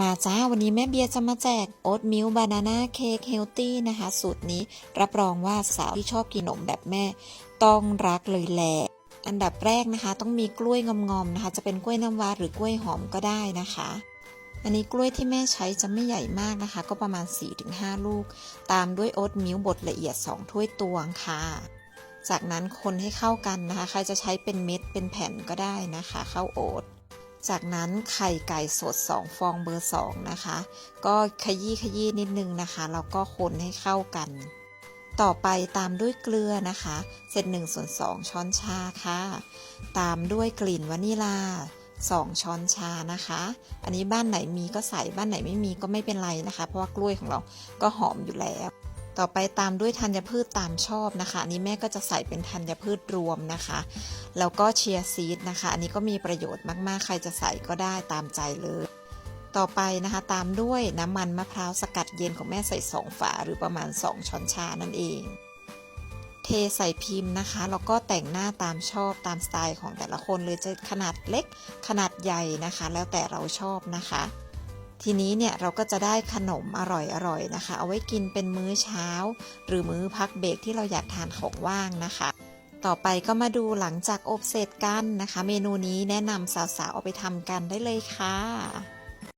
มาจ้าวันนี้แม่เบียร์จะมาแจกโอ๊ตมิลบานาน่าเค้กเฮลตี้นะคะ สูตรนี้รับรองว่าสาวที่ชอบกินขนมแบบแม่ ต้องรักเลยแหละอันดับแรกนะคะ ต้องมีกล้วยงอมๆนะคะ จะเป็นกล้วยน้ำว้าหรือกล้วยหอมก็ได้นะคะ อันนี้กล้วยที่แม่ใช้จะไม่ใหญ่มากนะคะ ก็ประมาณ 4-5 ลูก ตามด้วยโอ๊ตมิลบดละเอียด 2 ถ้วยตวงค่ะจากนั้นคนให้เข้ากันนะคะ ใครจะใช้เป็นเม็ดเป็นแผ่นก็ได้นะคะ ข้าวโอ๊ต จากนั้นไข่ไก่สด 2 ฟองเบอร์ 2 นะคะ ก็ขยี้ขยี้นิดนึงนะคะแล้วก็คนให้เข้ากัน ต่อไปตามด้วยเกลือนะคะเศษ1ส่วน2ช้อนชาค่ะ ตามด้วยกลิ่นวานิลา2 ช้อนชานะคะ อันนี้บ้านไหนมีก็ใส่บ้านไหนไม่มีก็ไม่เป็นไรนะคะ เพราะว่ากล้วยของเราก็หอมอยู่แล้ว ต่อไปตามด้วยธัญพืชตามชอบนะคะ อันนี้แม่ก็จะใส่เป็นธัญพืชรวมนะคะ แล้วก็เชียร์ซีดนะคะ อันนี้ก็มีประโยชน์มากๆ ใครจะใส่ก็ได้ตามใจเลย ต่อไปนะคะตามด้วยน้ำมันมะพร้าวสกัดเย็นของแม่ใส่ 2 ฝาหรือประมาณ 2 ช้อนชานั่นเอง เทใส่พิมพ์นะคะ แล้วก็แต่งหน้าตามชอบตามสไตล์ของแต่ละคนเลยจะขนาดเล็กขนาดใหญ่นะคะ แล้วแต่เราชอบนะคะ ทีนี้เนี่ยเราก็จะได้ขนมอร่อยๆนะคะ เอาไว้กินเป็นมื้อเช้า หรือมื้อพักเบรกที่เราอยากทานของว่างนะคะ ต่อไปก็มาดูหลังจากอบเสร็จกันนะคะ เมนูนี้แนะนำสาวๆเอาไปทำกันได้เลยค่ะ